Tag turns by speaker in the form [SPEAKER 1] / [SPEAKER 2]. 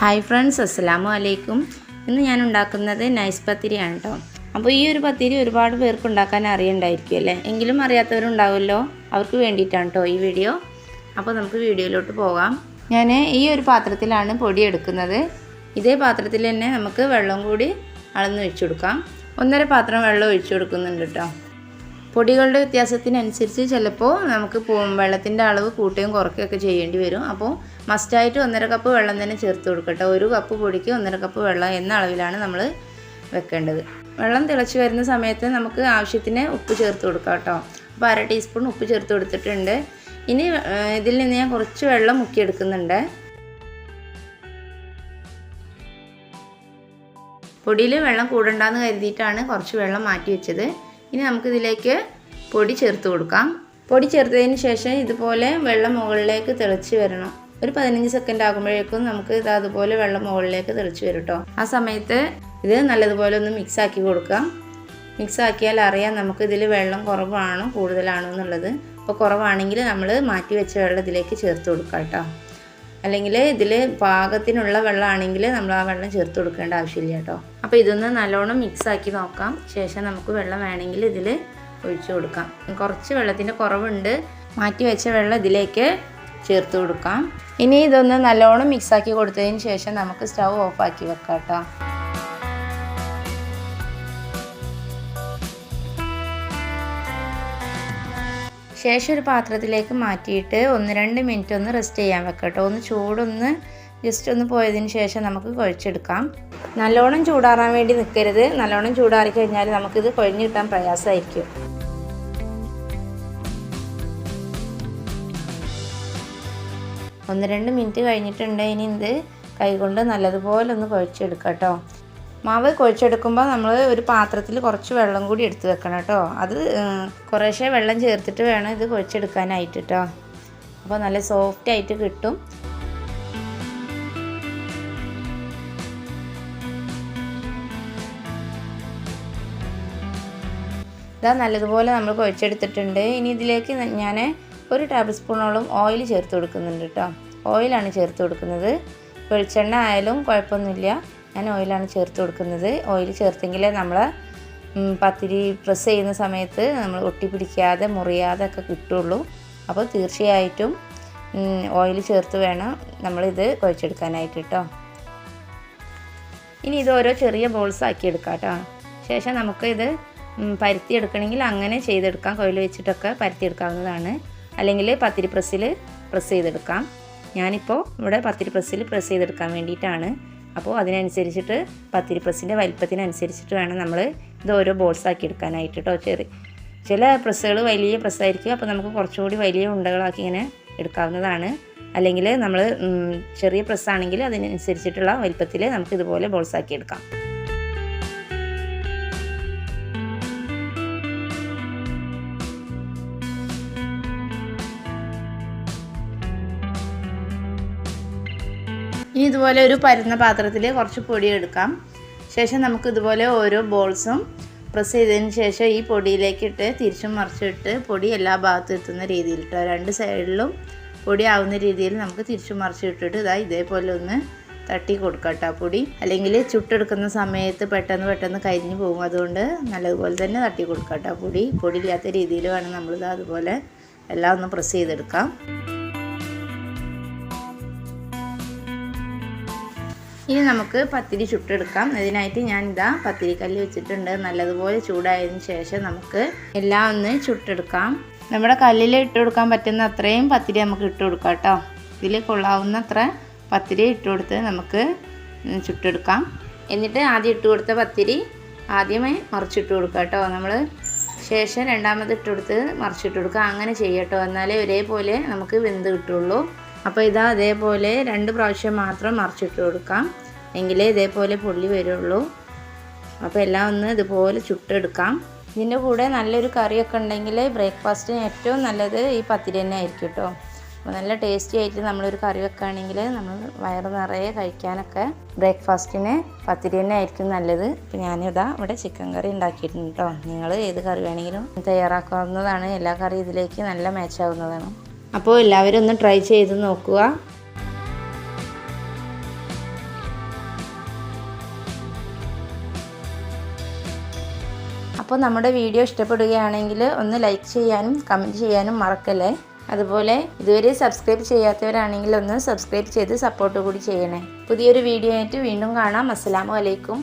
[SPEAKER 1] Hi friends അസ്സലാമു അലൈക്കും. ഇന്ന് ഞാൻ ഉണ്ടാക്കുന്നത് നൈസ് പത്തിരിയാണ് കേട്ടോ അപ്പോൾ ഈ ഒരു പത്തിരി ഒരുപാട് പേർക്ക് ഉണ്ടാക്കാൻ അറിയണ്ടായിരിക്കും അല്ലേ? എങ്കിലും അറിയാത്തവരുണ്ടാവുമല്ലോ. അവർക്ക് വേണ്ടിയിട്ടാണ് കേട്ടോ ഈ വീഡിയോ. അപ്പോൾ നമുക്ക് വീഡിയോയിലോട്ട് പോകാം. ഞാൻ ഈ ഒരു പാത്രത്തിലാണ് പൊടി എടുക്കുന്നത്. ഇതേ പാത്രത്തിൽ തന്നെ നമുക്ക് വെള്ളം കൂടി അളന്ന് ഒഴിച്ചു കൊടുക്കാം. ഒന്നര പാത്രം വെള്ളം ഒഴിച്ചു കൊടുക്കുന്നുണ്ട് കേട്ടോ പൊടികളുടെ വ്യത്യാസത്തിനനുസരിച്ച് ചിലപ്പോൾ നമുക്ക് വെള്ളത്തിന്റെ അളവ് കൂട്ടുകയും കുറയ്ക്കുകയൊക്കെ ചെയ്യേണ്ടി വരും. അപ്പോൾ മസ്റ്റായിട്ട് ഒന്നര കപ്പ് വെള്ളം തന്നെ ചേർത്ത് കൊടുക്കട്ടെ ഒരു കപ്പ് പൊടിക്ക് ഒന്നര കപ്പ് വെള്ളം എന്ന അളവിലാണ് നമ്മൾ വെക്കേണ്ടത്. വെള്ളം തിളച്ച് വരുന്ന സമയത്ത് നമുക്ക് ആവശ്യത്തിന് ഉപ്പ് ചേർത്ത് കൊടുക്കാം കേട്ടോ. അപ്പോൾ അര ടീസ്പൂൺ ഉപ്പ് ചേർത്ത് കൊടുത്തിട്ടുണ്ട്. ഇനി ഇതിൽ നിന്ന് ഞാൻ കുറച്ച് വെള്ളം മുക്കിയെടുക്കുന്നുണ്ട്. പൊടിയിൽ വെള്ളം കൂടണ്ടെന്ന് കരുതിയിട്ടാണ് കുറച്ച് വെള്ളം മാറ്റി വെച്ചത്. ഇനി നമുക്കിതിലേക്ക് പൊടി ചേർത്ത് കൊടുക്കാം. പൊടി ചേർത്തതിന് ശേഷം ഇതുപോലെ വെള്ളം മുകളിലേക്ക് തിളച്ച് വരണം. ഒരു പതിനഞ്ച് സെക്കൻഡ് ആകുമ്പോഴേക്കും നമുക്ക് ഇത് അതുപോലെ വെള്ളം മുകളിലേക്ക് തിളച്ച് വരും കേട്ടോ ആ സമയത്ത് ഇത് നല്ലതുപോലെ ഒന്ന് മിക്സ് ആക്കി കൊടുക്കാം. മിക്സ് ആക്കിയാൽ അറിയാം നമുക്ക് ഇതിൽ വെള്ളം കുറവാണോ കൂടുതലാണോ എന്നുള്ളത്. അപ്പോൾ കുറവാണെങ്കിൽ നമ്മൾ മാറ്റി വെച്ച വെള്ളം ഇതിലേക്ക് ചേർത്ത് കൊടുക്കാം കേട്ടോ അല്ലെങ്കിൽ ഇതിൽ പാകത്തിനുള്ള വെള്ളമാണെങ്കിൽ നമ്മൾ ആ വെള്ളം ചേർത്ത് കൊടുക്കേണ്ട ആവശ്യമില്ല കേട്ടോ അപ്പോൾ ഇതൊന്ന് നല്ലോണം മിക്സ് ആക്കി നോക്കാം. ശേഷം നമുക്ക് വെള്ളം വേണമെങ്കിൽ ഇതിൽ ഒഴിച്ചു കൊടുക്കാം. കുറച്ച് വെള്ളത്തിന്റെ കുറവുണ്ട്. മാറ്റി വെച്ച വെള്ളം ഇതിലേക്ക് ചേർത്ത് കൊടുക്കാം. ഇനി ഇതൊന്ന് നല്ലോണം മിക്സ് ആക്കി കൊടുത്തതിന് ശേഷം നമുക്ക് സ്റ്റൗ ഓഫ് ആക്കി വെക്കാം കേട്ടോ. ശേഷം ഒരു പാത്രത്തിലേക്ക് മാറ്റിയിട്ട് ഒന്ന് രണ്ട് മിനിറ്റ് ഒന്ന് റെസ്റ്റ് ചെയ്യാൻ വെക്കാം കേട്ടോ. ഒന്ന് ചൂടൊന്ന് ജസ്റ്റ് ഒന്ന് പോയതിന് ശേഷം നമുക്ക് കുഴച്ചെടുക്കാം. നല്ലോണം ചൂടാറാൻ വേണ്ടി നിൽക്കരുത് നല്ലോണം ചൂടാറി കഴിഞ്ഞാൽ നമുക്കിത് കുഴഞ്ഞു കിട്ടാൻ പ്രയാസമായിരിക്കും. ഒന്ന് രണ്ട് മിനിറ്റ് കഴിഞ്ഞിട്ടുണ്ട്. ഇനി ഇത് കൈകൊണ്ട് നല്ലതുപോലെ ഒന്ന് കുഴച്ചെടുക്കാം കേട്ടോ. മാവ് കുഴച്ചെടുക്കുമ്പോൾ നമ്മൾ ഒരു പാത്രത്തിൽ കുറച്ച് വെള്ളം കൂടി എടുത്ത് വെക്കണം കേട്ടോ. അത് കുറേശ്ശെ വെള്ളം ചേർത്തിട്ട് വേണം ഇത് കുഴച്ചെടുക്കാനായിട്ട് കേട്ടോ. അപ്പോൾ നല്ല സോഫ്റ്റ് ആയിട്ട് കിട്ടും. ഇതാ നല്ലതുപോലെ നമ്മൾ കുഴച്ചെടുത്തിട്ടുണ്ട്. ഇനി ഇതിലേക്ക് ഞാൻ ഒരു ടേബിൾ സ്പൂണോളം ഓയിൽ ചേർത്ത് കൊടുക്കുന്നുണ്ട് കേട്ടോ ഓയിലാണ് ചേർത്ത് കൊടുക്കുന്നത്. വെളിച്ചെണ്ണ ആയാലും കുഴപ്പമൊന്നുമില്ല. ഞാൻ ഓയിലാണ് ചേർത്ത് കൊടുക്കുന്നത്. ഓയിൽ ചേർത്തെങ്കിലേ നമ്മൾ പത്തിരി പ്രസ് ചെയ്യുന്ന സമയത്ത് നമ്മൾ ഒട്ടിപ്പിടിക്കാതെ മുറിയാതെ ഒക്കെ കിട്ടുള്ളൂ. അപ്പോൾ തീർച്ചയായിട്ടും ഓയിൽ ചേർത്ത് വേണം നമ്മളിത് കുഴച്ചെടുക്കാനായിട്ട് കേട്ടോ ഇനി ഇത് ഓരോ ചെറിയ ബോൾസ് ആക്കി എടുക്കാം കേട്ടോ ശേഷം നമുക്ക് ഇത് പരുത്തി എടുക്കണമെങ്കിൽ അങ്ങനെ ചെയ്തെടുക്കാം. കൊയിൽ വെച്ചിട്ടൊക്കെ പരുത്തി എടുക്കാവുന്നതാണ് അല്ലെങ്കിൽ പത്തിരി പ്രസ്സിൽ പ്രസ് ചെയ്തെടുക്കാം. ഞാനിപ്പോൾ ഇവിടെ പത്തിരി പ്രസ്സിൽ പ്രസ് ചെയ്തെടുക്കാൻ വേണ്ടിയിട്ടാണ്. അപ്പോൾ അതിനനുസരിച്ചിട്ട് പത്തിരി പ്രസ്സിന്റെ വലിപ്പത്തിനനുസരിച്ചിട്ട് വേണം നമ്മൾ ഇത് ഓരോ ബോൾസ് ആക്കി എടുക്കാനായിട്ട് കേട്ടോ ചെറിയ ചില പ്രസ്സുകൾ വലിയ പ്രസ്സായിരിക്കും. അപ്പോൾ നമുക്ക് കുറച്ചുകൂടി വലിയ ഉണ്ടകളാക്കി ഇങ്ങനെ എടുക്കാവുന്നതാണ്. അല്ലെങ്കിൽ നമ്മൾ ചെറിയ പ്രസ്സാണെങ്കിൽ അതിനനുസരിച്ചിട്ടുള്ള വലിപ്പത്തിൽ നമുക്ക് ഇതുപോലെ ബോൾസ് ആക്കി എടുക്കാം. ഇനി ഇതുപോലെ ഒരു പരുന്ന പാത്രത്തിൽ കുറച്ച് പൊടി എടുക്കാം. ശേഷം നമുക്ക് ഇതുപോലെ ഓരോ ബോൾസും പ്രസ് ചെയ്തതിന് ശേഷം ഈ പൊടിയിലേക്കിട്ട് തിരിച്ചും മറിച്ചിട്ട് പൊടി എല്ലാ ഭാഗത്തും എത്തുന്ന രീതിയിൽ ഇട്ടോ. രണ്ട് സൈഡിലും പൊടി ആവുന്ന രീതിയിൽ നമുക്ക് തിരിച്ചും മറിച്ചിട്ടിട്ട് ഇതാ ഇതേപോലെ ഒന്ന് തട്ടി കൊടുക്കാം കേട്ടോ പൊടി. അല്ലെങ്കിൽ ചുട്ടെടുക്കുന്ന സമയത്ത് പെട്ടെന്ന് പെട്ടെന്ന് കരിഞ്ഞു പോകും. അതുകൊണ്ട് നല്ലതുപോലെ തന്നെ തട്ടി കൊടുക്കാം കേട്ടോ പൊടി. പൊടിയില്ലാത്ത രീതിയിൽ വേണം നമ്മളിത് അതുപോലെ എല്ലാം ഒന്ന് പ്രസ് ചെയ്തെടുക്കാം. ഇനി നമുക്ക് പത്തിരി ചുട്ടെടുക്കാം. അതിനായിട്ട് ഞാൻ ഇതാ പത്തിരിക്കല്ല് വെച്ചിട്ടുണ്ട്. നല്ലതുപോലെ ചൂടായതിന് ശേഷം നമുക്ക് എല്ലാം ഒന്ന് ചുട്ടെടുക്കാം. നമ്മുടെ കല്ലിൽ ഇട്ട് കൊടുക്കാൻ പറ്റുന്ന അത്രയും പത്തിരി നമുക്ക് ഇട്ട് കൊടുക്കാം കേട്ടോ. ഇതിൽ കൊള്ളാവുന്ന അത്ര പത്തിരി ഇട്ട് കൊടുത്ത് നമുക്ക് ചുട്ടെടുക്കാം. എന്നിട്ട് ആദ്യം ഇട്ട് കൊടുത്ത പത്തിരി ആദ്യമേ മറിച്ചിട്ട് കൊടുക്കാം കേട്ടോ. നമ്മൾ ശേഷം രണ്ടാമത് ഇട്ട് കൊടുത്ത് മറിച്ചിട്ട് കൊടുക്കുക അങ്ങനെ ചെയ്യട്ടോ എന്നാലേ ഒരേപോലെ നമുക്ക് വെന്ത് കിട്ടുള്ളൂ. അപ്പോൾ ഇതാ അതേപോലെ രണ്ട് പ്രാവശ്യം മാത്രം മറിച്ചിട്ട് കൊടുക്കാം. എങ്കിലേ ഇതേപോലെ പൊള്ളി വരുള്ളൂ. അപ്പോൾ എല്ലാം ഒന്ന് ഇതുപോലെ ചുട്ടെടുക്കാം. ഇതിന്റെ കൂടെ നല്ലൊരു കറിയൊക്കെ ഉണ്ടെങ്കിൽ ബ്രേക്ക്ഫാസ്റ്റിന് ഏറ്റവും നല്ലത് ഈ പത്തിരി തന്നെ ആയിരിക്കും കേട്ടോ. അപ്പോൾ നല്ല ടേസ്റ്റി ആയിട്ട് നമ്മളൊരു കറി വെക്കുകയാണെങ്കിൽ നമ്മൾ വയറ് നിറയെ കഴിക്കാനൊക്കെ ബ്രേക്ക്ഫാസ്റ്റിന് പത്തിരി തന്നെ ആയിരിക്കും നല്ലത്. ഇപ്പോൾ ഞാനിതാ ഇവിടെ ചിക്കൻ കറി ഉണ്ടാക്കിയിട്ടുണ്ട് കേട്ടോ. നിങ്ങൾ ഏത് കറി വേണമെങ്കിലും തയ്യാറാക്കാവുന്നതാണ്. എല്ലാ കറിയും ഇതിലേക്ക് നല്ല മാച്ചാവുന്നതാണ് അപ്പോൾ എല്ലാവരും ഒന്ന് ട്രൈ ചെയ്ത് നോക്കുക. അപ്പോൾ നമ്മുടെ വീഡിയോ ഇഷ്ടപ്പെടുകയാണെങ്കിൽ ഒന്ന് ലൈക്ക് ചെയ്യാനും കമന്റ് ചെയ്യാനും മറക്കല്ലേ? അതുപോലെ ഇതുവരെ സബ്സ്ക്രൈബ് ചെയ്യാത്തവരാണെങ്കിൽ ഒന്ന് സബ്സ്ക്രൈബ് ചെയ്ത് സപ്പോർട്ട് കൂടി ചെയ്യണേ. പുതിയൊരു വീഡിയോ ആയിട്ട് വീണ്ടും കാണാം. അസ്സാം വലൈക്കും